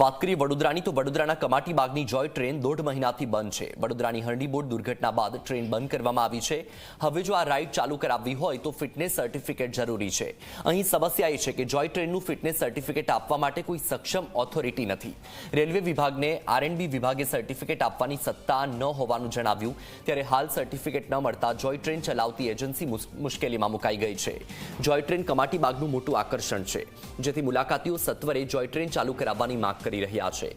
વાત કરીએ વડોદરાની તો વડોદરાના કમાટી બાગની જોય ટ્રેન દોઢ મહિનાથી બંધ છે. વડોદરાની હરણી દુર્ઘટના બાદ ટ્રેન બંધ કરવામાં આવી છે. હવે જો આ રાઇડ ચાલુ કરાવવી હોય તો ફિટનેસ સર્ટિફિકેટ જરૂરી છે. અહીં સમસ્યા એ છે કે જોય ટ્રેનનું ફિટનેસ સર્ટિફિકેટ આપવા માટે કોઈ સક્ષમ ઓથોરિટી નથી. રેલવે વિભાગને આરએનબી વિભાગે સર્ટિફિકેટ આપવાની સત્તા ન હોવાનું જણાવ્યું. ત્યારે હાલ સર્ટિફિકેટ ન મળતા જોય ટ્રેન ચલાવતી એજન્સી મુશ્કેલીમાં મુકાઈ ગઈ છે. જોય ટ્રેન કમાટી બાગનું મોટું આકર્ષણ છે. જેથી મુલાકાતીઓ સત્વરે જોય ટ્રેન ચાલુ કરાવવાની માંગ કરી રહ્યા છે.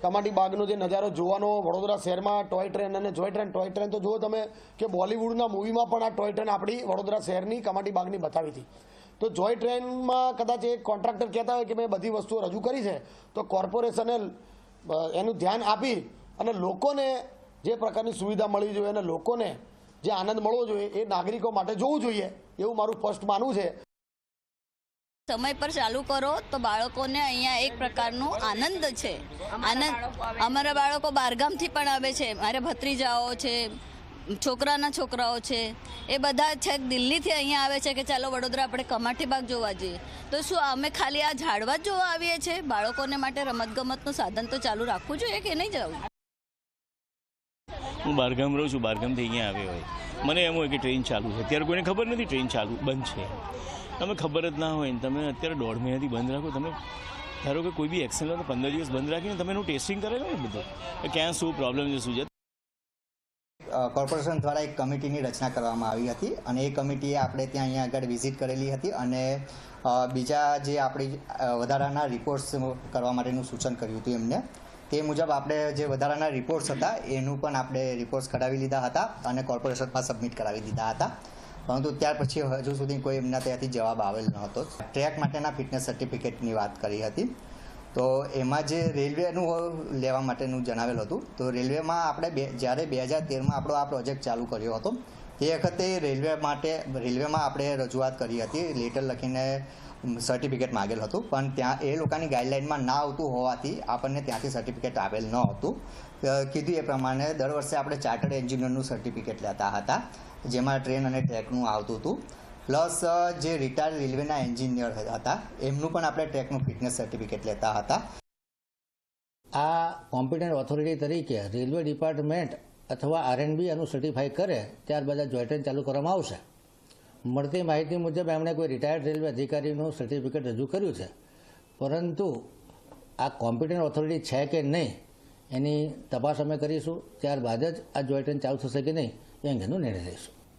કમાટી બાગનો જે નજારો જોવાનો વડોદરા શહેરમાં ટોય ટ્રેન અને જોય ટ્રેન, ટોય ટ્રેન તો જુઓ તમે કે બોલિવૂડના મૂવીમાં પણ આ ટોય ટ્રેન આપણી વડોદરા શહેરની કમાટી બાગની બતાવી હતી. તો જોય ટ્રેનમાં કદાચ એક કોન્ટ્રાક્ટર કહેતા હોય કે મેં બધી વસ્તુઓ રજૂ કરી છે, તો કોર્પોરેશને એનું ધ્યાન આપી અને લોકોને જે પ્રકારની સુવિધા મળવી જોઈએ અને લોકોને જે આનંદ મળવો જોઈએ એ નાગરિકો માટે જોવું જોઈએ એવું મારું ફર્સ્ટ માનવું છે. સમય પર ચાલુ કરો તો બાળકોને અહીંયા એક પ્રકારનો આનંદ છે. આનંદ અમારા બાળકો બહારગામથી પણ આવે છે. મારે ભત્રીજાઓ છે છોકરાના છોકરાઓ છે. એ બધા છેક દિલ્હીથી અહીંયા આવે છે કે ચાલો વડોદરા આપણે કમાટી બાગ જોવા જઈએ. તો શું અમે ખાલી આ ઝાડવા જ જોવા આવીએ છીએ? બાળકોને માટે રમતગમતનું સાધન તો ચાલુ રાખવું જોઈએ કે નહીં જવું હું બહારગામ રહું છું બહારગામથી અહીંયા આવ્યો હોય. મને એમ હોય કે ટ્રેન ચાલુ છે. અત્યારે કોઈને ખબર નથી ટ્રેન ચાલુ બંધ છે. તમે ખબર જ ના હોય ને તમે અત્યારે દોઢ મહિનાથી બંધ રાખો. તમે ધારો કે કોઈ બી એક્શન પંદર દિવસ બંધ રાખીને તમે એનું ટેસ્ટિંગ કરેલો ને બધું. ક્યાં શું પ્રોબ્લેમ છે, શું છે? કોર્પોરેશન દ્વારા એક કમિટીની રચના કરવામાં આવી હતી અને એ કમિટીએ આપણે ત્યાં અહીંયા આગળ વિઝિટ કરેલી હતી અને બીજા જે આપણી વધારાના રિપોર્ટ્સ કરવા માટેનું સૂચન કર્યું હતું એમને. તે મુજબ આપણે જે વધારાના રિપોર્ટ્સ હતા, એનું પણ આપણે રિપોર્ટ્સ કઢાવી લીધા હતા અને કોર્પોરેશનમાં સબમિટ કરાવી દીધા હતા. પરંતુ ત્યાર પછી હજુ સુધી કોઈ એમના ત્યાંથી જવાબ આવેલ ન હતો ટ્રેક માટેના ફિટનેસ સર્ટિફિકેટની વાત કરી હતી. તો એમાં જે રેલવેનું લેવા માટેનું જણાવેલ હતું. તો રેલવેમાં આપણે બે, જ્યારે બે હજાર તેરમાં આપણો આ પ્રોજેક્ટ ચાલુ કર્યો હતો તે વખતે રેલવે માટે, રેલવેમાં આપણે રજૂઆત કરી હતી, લેટર લખીને સર્ટિફિકેટ માગેલ હતું, પણ ત્યાં એ લોકોની ગાઈડલાઇનમાં ના આવતું હોવાથી આપણને ત્યાંથી સર્ટિફિકેટ આવેલ ન હતું. કીધું એ પ્રમાણે દર વર્ષે આપણે ચાર્ટર્ડ એન્જિનિયરનું સર્ટિફિકેટ લેતા હતા, જેમાં ટ્રેન અને ટ્રેકનું આવતું હતું. પ્લસ જે રિટાયર્ડ રેલવેના એન્જિનિયર હતા, એમનું પણ આપણે ટ્રેકનું ફિટનેસ સર્ટિફિકેટ લેતા હતા. આ કોમ્પિટન્ટ ઓથોરિટી તરીકે રેલવે ડિપાર્ટમેન્ટ અથવા આરએનબી એનું સર્ટિફાઈ કરે, ત્યારબાદ આ જોય ટ્રેન ચાલુ કરવામાં આવશે. મળતી માહિતી મુજબ એમણે કોઈ રિટાયર્ડ રેલવે અધિકારીનું સર્ટિફિકેટ રજૂ કર્યું છે. પરંતુ આ કોમ્પિટન્ટ ઓથોરિટી છે કે નહીં, એની તપાસ અમે કરીશું. ત્યારબાદ જ આ જોય ટ્રેન ચાલુ થશે કે નહીં, એ અંગેનો નિર્ણય લઈશું.